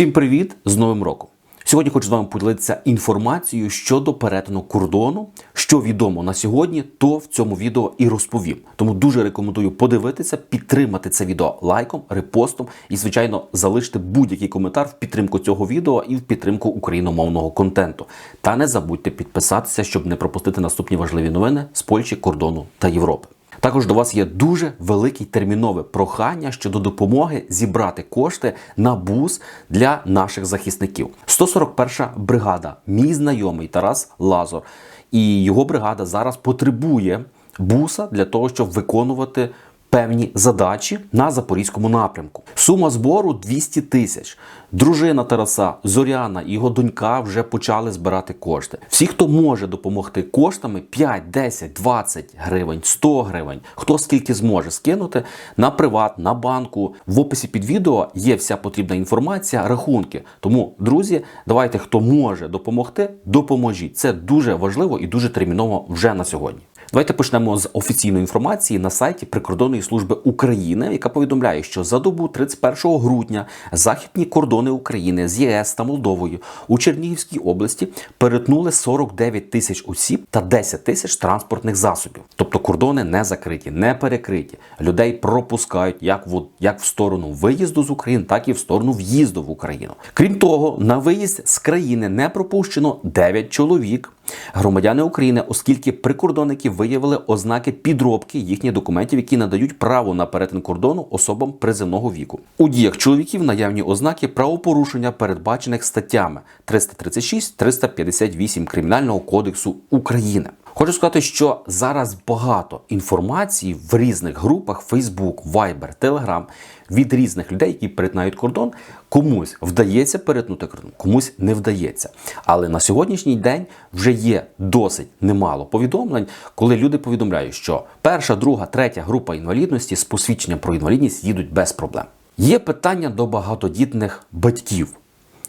Всім привіт з Новим роком! Сьогодні хочу з вами поділитися інформацією щодо перетину кордону. Що відомо на сьогодні, то в цьому відео і розповім. Тому дуже рекомендую подивитися, підтримати це відео лайком, репостом і, звичайно, залишити будь-який коментар в підтримку цього відео і в підтримку україномовного контенту. Та не забудьте підписатися, щоб не пропустити наступні важливі новини з Польщі, кордону та Європи. Також до вас є дуже велике термінове прохання щодо допомоги зібрати кошти на бус для наших захисників. 141 бригада, мій знайомий Тарас Лазор, і його бригада зараз потребує буса для того, щоб виконувати певні задачі на запорізькому напрямку. Сума збору 200 тисяч. Дружина Тараса Зоряна і його донька вже почали збирати кошти. Всі, хто може допомогти коштами 5, 10, 20 гривень, 100 гривень, хто скільки зможе скинути на приват, на банку. В описі під відео є вся потрібна інформація, рахунки. Тому, друзі, давайте, хто може допомогти, допоможіть. Це дуже важливо і дуже терміново вже на сьогодні. Давайте почнемо з офіційної інформації на сайті Прикордонної служби України, яка повідомляє, що за добу 31 грудня західні кордони України з ЄС та Молдовою у Чернігівській області перетнули 49 тисяч осіб та 10 тисяч транспортних засобів. Тобто кордони не закриті, не перекриті. Людей пропускають як в як в сторону виїзду з України, так і в сторону в'їзду в Україну. Крім того, на виїзд з країни не пропущено 9 чоловік. Громадяни України, оскільки прикордонники виявили ознаки підробки їхніх документів, які надають право на перетин кордону особам приземного віку. У діях чоловіків наявні ознаки правопорушення, передбачених статтями 336-358 Кримінального кодексу України. Хочу сказати, що зараз багато інформації в різних групах Facebook, Viber, Telegram від різних людей, які перетинають кордон. Комусь вдається перетнути кордон, комусь не вдається. Але на сьогоднішній день вже є досить немало повідомлень, коли люди повідомляють, що перша, друга, третя група інвалідності з посвідченням про інвалідність їдуть без проблем. Є питання до багатодітних батьків.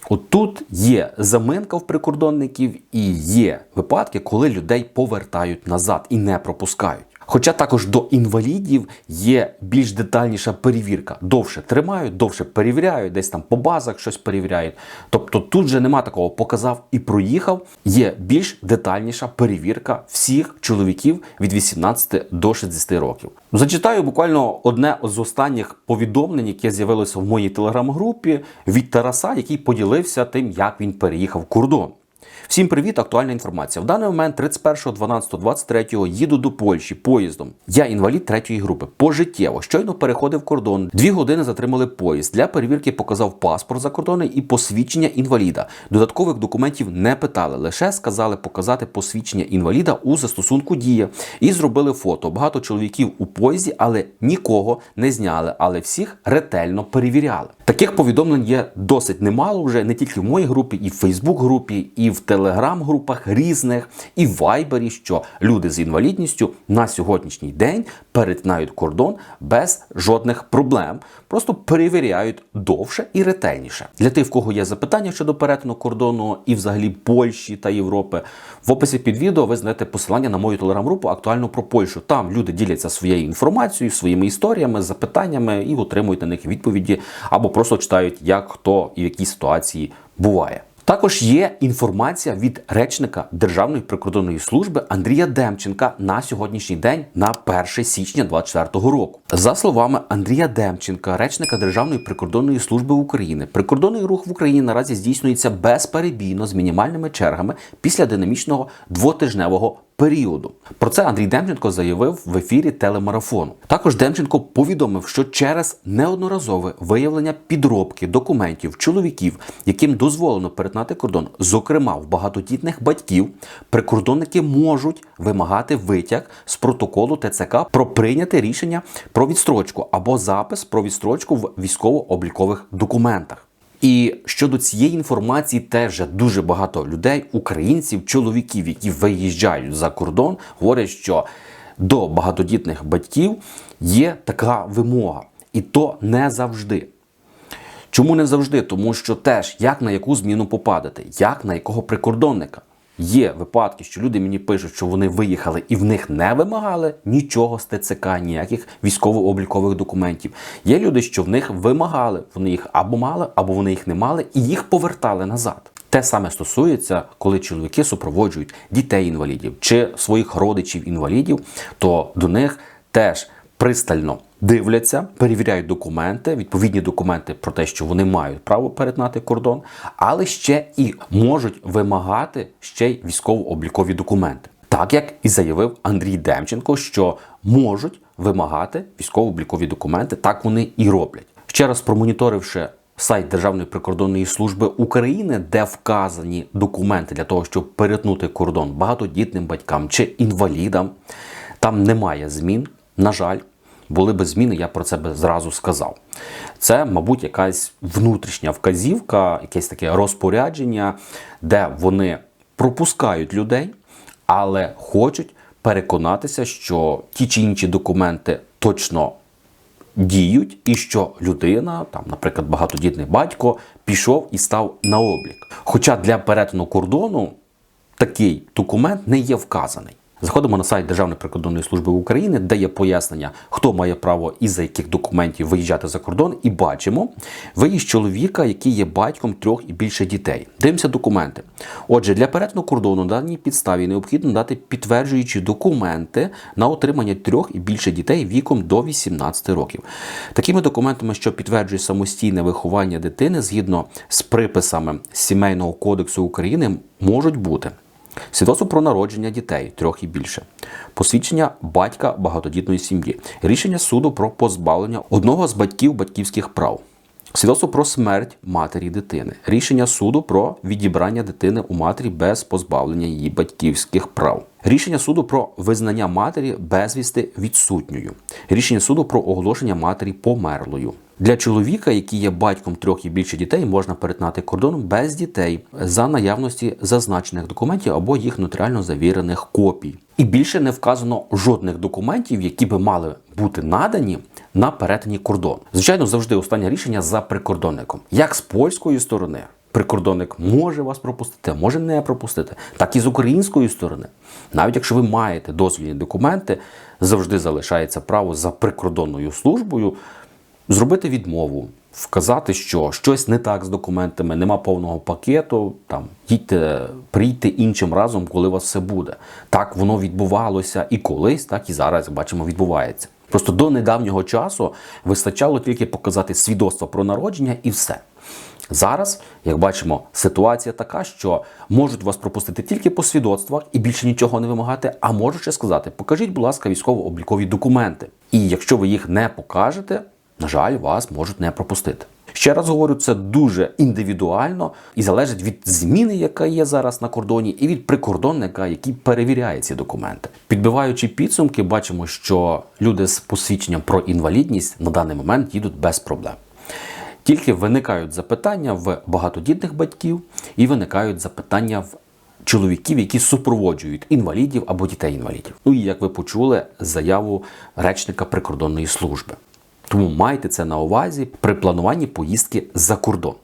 От тут є заминка в прикордонників і є випадки, коли людей повертають назад і не пропускають. Хоча також до інвалідів є більш детальніша перевірка. Довше тримають, довше перевіряють, десь там по базах щось перевіряють. Тобто тут же нема такого показав і проїхав. Є більш детальніша перевірка всіх чоловіків від 18 до 60 років. Зачитаю буквально одне з останніх повідомлень, яке з'явилося в моїй телеграм-групі від Тараса, який поділився тим, як він переїхав кордон. Всім привіт, актуальна інформація. В даний момент 31.12.23 їду до Польщі поїздом. Я інвалід третьої групи. Пожиттєво. Щойно переходив кордон. Дві години затримали поїзд. Для перевірки показав паспорт закордонний і посвідчення інваліда. Додаткових документів не питали. Лише сказали показати посвідчення інваліда у застосунку дія. І зробили фото. Багато чоловіків у поїзді, але нікого не зняли, але всіх ретельно перевіряли. Таких повідомлень є досить немало вже не тільки в моїй групі, і в Фейсбук-групі, і в телеграм-групах різних, і Вайбері, що люди з інвалідністю на сьогоднішній день перетинають кордон без жодних проблем, просто перевіряють довше і ретельніше. Для тих, в кого є запитання щодо перетину кордону і взагалі Польщі та Європи, в описі під відео ви знайдете посилання на мою телеграм-групу актуально про Польщу. Там люди діляться своєю інформацією, своїми історіями, запитаннями і отримують на них відповіді або просто читають, як хто і в якій ситуації буває. Також є інформація від речника Державної прикордонної служби Андрія Демченка на сьогоднішній день на 1 січня 2024 року. За словами Андрія Демченка, речника Державної прикордонної служби України, прикордонний рух в Україні наразі здійснюється безперебійно з мінімальними чергами після динамічного двотижневого періоду. Про це Андрій Демченко заявив в ефірі телемарафону. Також Демченко повідомив, що через неодноразове виявлення підробки документів чоловіків, яким дозволено перетнати кордон, зокрема в багатодітних батьків, прикордонники можуть вимагати витяг з протоколу ТЦК про прийняте рішення про відстрочку або запис про відстрочку в військово-облікових документах. І щодо цієї інформації, теж дуже багато людей, українців, чоловіків, які виїжджають за кордон, говорять, що до багатодітних батьків є така вимога, і то не завжди. Чому не завжди? Тому що теж як на яку зміну попадати, як на якого прикордонника. Є випадки, що люди мені пишуть, що вони виїхали і в них не вимагали нічого з ТЦК, ніяких військово-облікових документів. Є люди, що в них вимагали, вони їх або мали, або вони їх не мали, і їх повертали назад. Те саме стосується, коли чоловіки супроводжують дітей-інвалідів чи своїх родичів-інвалідів, то до них теж пристально дивляться, перевіряють документи, відповідні документи про те, що вони мають право перетнати кордон, але ще і можуть вимагати ще й військово-облікові документи. Так як і заявив Андрій Демченко, що можуть вимагати військово-облікові документи, так вони і роблять. Ще раз промоніторивши сайт Державної прикордонної служби України, де вказані документи для того, щоб перетнути кордон багатодітним батькам чи інвалідам, там немає змін. На жаль, були би зміни, я про це би зразу сказав. Це, мабуть, якась внутрішня вказівка, якесь таке розпорядження, де вони пропускають людей, але хочуть переконатися, що ті чи інші документи точно діють, і що людина, там, наприклад, багатодітний батько, пішов і став на облік. Хоча для перетину кордону такий документ не є вказаний. Заходимо на сайт Державної прикордонної служби України, де є пояснення, хто має право і за яких документів виїжджати за кордон, і бачимо виїзд чоловіка, який є батьком трьох і більше дітей. Дивимося документи. Отже, для перетину кордону на даній підставі необхідно дати підтверджуючі документи на отримання трьох і більше дітей віком до 18 років. Такими документами, що підтверджують самостійне виховання дитини згідно з приписами Сімейного кодексу України, можуть бути. Свідоцтво про народження дітей трьох і більше, посвідчення батька багатодітної сім'ї, рішення суду про позбавлення одного з батьків батьківських прав, свідоцтво про смерть матері дитини, рішення суду про відібрання дитини у матері без позбавлення її батьківських прав, рішення суду про визнання матері безвісти відсутньою, рішення суду про оголошення матері померлою. Для чоловіка, який є батьком трьох і більше дітей, можна перетнати кордон без дітей за наявності зазначених документів або їх нотаріально завірених копій. І більше не вказано жодних документів, які би мали бути надані на перетині кордону. Звичайно, завжди останнє рішення за прикордонником, як з польської сторони. Прикордонник може вас пропустити, може не пропустити, так і з української сторони. Навіть якщо ви маєте дозвільні документи, завжди залишається право за прикордонною службою зробити відмову, вказати, що щось не так з документами, нема повного пакету. Там їдьте, прийти іншим разом, коли у вас все буде. Так воно відбувалося і колись, так і зараз бачимо, відбувається. Просто до недавнього часу вистачало тільки показати свідоцтво про народження і все. Зараз, як бачимо, ситуація така, що можуть вас пропустити тільки по свідоцтвах і більше нічого не вимагати, а можуть ще сказати: покажіть, будь ласка, військово-облікові документи. І якщо ви їх не покажете, на жаль, вас можуть не пропустити. Ще раз говорю, це дуже індивідуально і залежить від зміни, яка є зараз на кордоні, і від прикордонника, який перевіряє ці документи. Підбиваючи підсумки, бачимо, що люди з посвідченням про інвалідність на даний момент їдуть без проблем. Тільки виникають запитання в багатодітних батьків і виникають запитання в чоловіків, які супроводжують інвалідів або дітей-інвалідів. Ну і як ви почули, заяву речника прикордонної служби. Тому майте це на увазі при плануванні поїздки за кордон.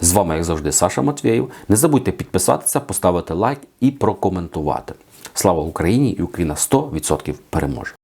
З вами, як завжди, Саша Матвєєв. Не забудьте підписатися, поставити лайк і прокоментувати. Слава Україні і Україна 100% переможе!